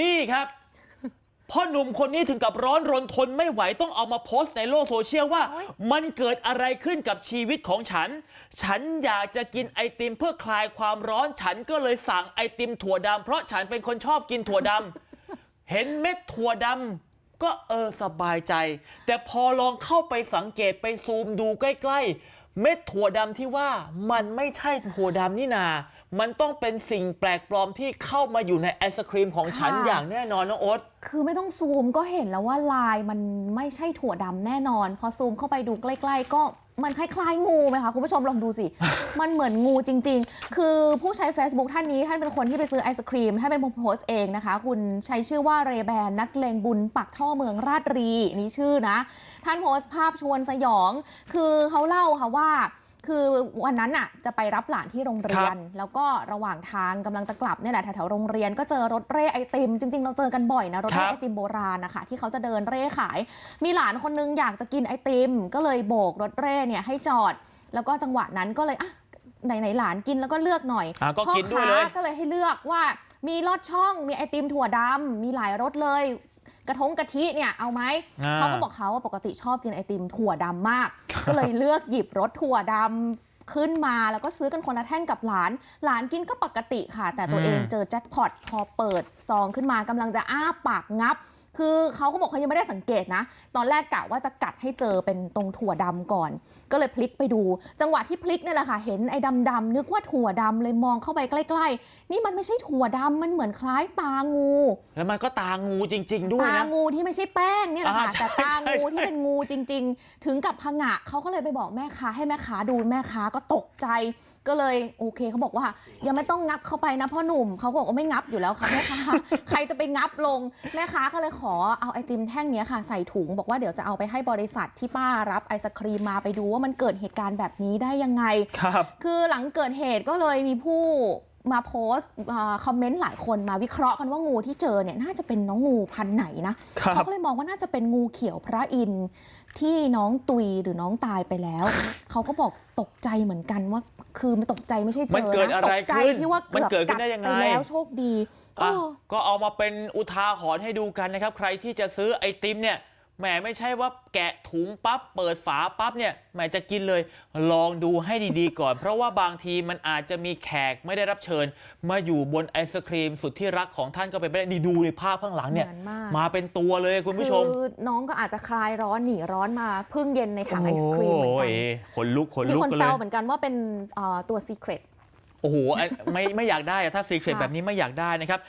นี่ครับพ่อหนุ่มคนนี้ถึงกับร้อนรนทนไม่ไหวต้องเอามาโพสต์ในโลกโซเชียลว่าโอ๊ยมันเกิดอะไรขึ้นกับชีวิตของฉัน ฉันอยากจะกินไอติมเพื่อคลายความร้อนฉันก็เลยสั่งไอติมถั่วดำเพราะฉันเป็นคนชอบกินถั่วดำ เห็นเม็ดถั่วดำก็เออสบายใจ แต่พอลองเข้าไปสังเกตไปซูมดูใกล้ ๆ เม็ดถั่วดำที่ว่ามันไม่ใช่ถั่วดำนี่นา มันต้องเป็นสิ่งแปลกปลอมที่เข้ามาอยู่ในไอศครีมของฉันค่ะ อย่างแน่นอนนะโอ๊ต คือไม่ต้องซูมก็เห็นแล้วว่าลายมันไม่ใช่ถั่วดำแน่นอน พอซูมเข้าไปดูใกล้ ๆ ก็ มันคล้ายๆงูไหมคะ คุณผู้ชมลองดูสิ มันเหมือนงูจริง ๆ คือผู้ใช้ Facebook ท่านนี้ท่านเป็นคนที่ไปซื้อไอศครีมท่านเป็นคนโพสต์เองนะคะ คุณใช้ชื่อว่าเรแบนนักเลงบุญปักท่อเมืองราชรีนี่ชื่อนะ ท่านโพสต์ภาพชวนสยอง คือเขาเล่าค่ะว่า คือวันนั้นน่ะจะไปรับหลานที่โรงเรียน แล้วก็ระหว่างทางกำลังจะกลับเนี่ยแหละแถวๆโรงเรียนก็เจอรถเร่ไอติม จริง ๆ เราเจอกันบ่อยนะรถเร่ครับไอติมโบราณนะคะที่เขาจะเดินเร่ขาย มีหลานคนนึงอยากจะกินไอติม ก็เลยโบกรถเร่เนี่ยให้จอด แล้วก็จังหวะนั้นก็เลยอะไหนๆหลานกินแล้วก็เลือกหน่อยอะก็กินด้วยเลยพ่อค้าก็เลยให้เลือกว่ามีลอดช่องมีไอติมถั่วดำมีหลายรสเลย กระทงกะทิเนี่ยเอาไหมอ่า เขาก็บอกเขาว่าปกติชอบกินไอติมถั่วดำมาก ก็เลยเลือกหยิบรสถั่วดำขึ้นมาแล้วก็ซื้อกันคนละแท่งกับหลาน หลานกินก็ปกติค่ะ แต่ตัวเองเจอแจ็คพอตพอเปิดซองขึ้นมากำลังจะอ้าปากงับ คือเขาก็บอกเขายังไม่ได้สังเกตนะ ตอนแรกกะว่าจะกัดให้เจอเป็นตรงถั่วดำก่อน ก็เลยพลิกไปดู จังหวะที่พลิกเนี่ยแหละค่ะ เห็นไอ้ดำๆนึกว่าถั่วดำเลยมองเข้าไปใกล้ ๆ นี่มันไม่ใช่ถั่วดำมันเหมือนคล้ายตางู แล้วมันก็ตางูจริง ๆ ด้วยตานะงูที่ไม่ใช่แป้งเนี่ยแหละค่ะอ่าใช่แต่ตาใช่งูใช่ที่เป็นงูจริง ๆ ถึงกับพงะเขาก็เลยไปบอกแม่ค้าให้แม่ค้าดูแม่ค้าก็ตกใจ ก็เลยโอเคเขาบอกว่า ยังไม่ต้องงับเข้าไปนะพ่อหนุ่มเขาก็บอกว่าไม่งับอยู่แล้วค่ะแม่ค้าใครจะไปงับลงแม่ค้าก็เลยขอเอาไอติมแท่งเนี้ยค่ะใส่ถุง บอกว่าเดี๋ยวจะเอาไปให้บริษัทที่ป้ารับไอศครีมมาไปดูว่ามันเกิดเหตุการณ์แบบนี้ได้ยังไงครับคือหลังเกิดเหตุก็เลยมีผู้ มาโพสต์อาคอมเมนต์หลายคนมาวิเคราะห์กันว่างูที่เจอเนี่ยน่าจะเป็นน้องงูพันธุ์ไหนนะครับเขาก็เลยมองว่าน่าจะเป็นงูเขียวพระอินทร์ที่น้องตุยหรือน้องตายไปแล้ว เขาก็บอกตกใจเหมือนกันว่า คือมันตกใจไม่ใช่เจอมันเกิดนะอะไรตกใจขึ้นที่ว่ามันเกือบเกิดขึ้กัดนได้ยังไงไปแล้วโชคดีอะเออก็เอามาเป็นอุทาหรณ์ให้ดูกันนะครับ ใครที่จะซื้อไอติมเนี่ย แหมไม่ใช่ว่าแกะถุงปั๊บเปิดฝาปั๊บเนี่ยแหมจะกินเลย ลองดูให้ดีๆก่อน เพราะว่าบางทีมันอาจจะมีแขกไม่ได้รับเชิญ มาอยู่บนไอศครีมสุดที่รักของท่านก็เป็นไปได้นี่ดูในภาพข้างหลังเนี่ยเหมือนมาก มาเป็นตัวเลยคุณผู้ชมคือน้องก็อาจจะคลายร้อนหนีร้อนมาพึ่งเย็นในถังไอศครีมเหมือนโอ้กัยนขนลุกขนมีลุกคนกันแซเลวยเหมือนกันว่าเป็นเอ่อตัวซีเครต โอ้โหไอ้ไม่ไม่อยากได้อะถ้าซีเครตค่ะ แบบนี้ไม่อยากได้นะครับ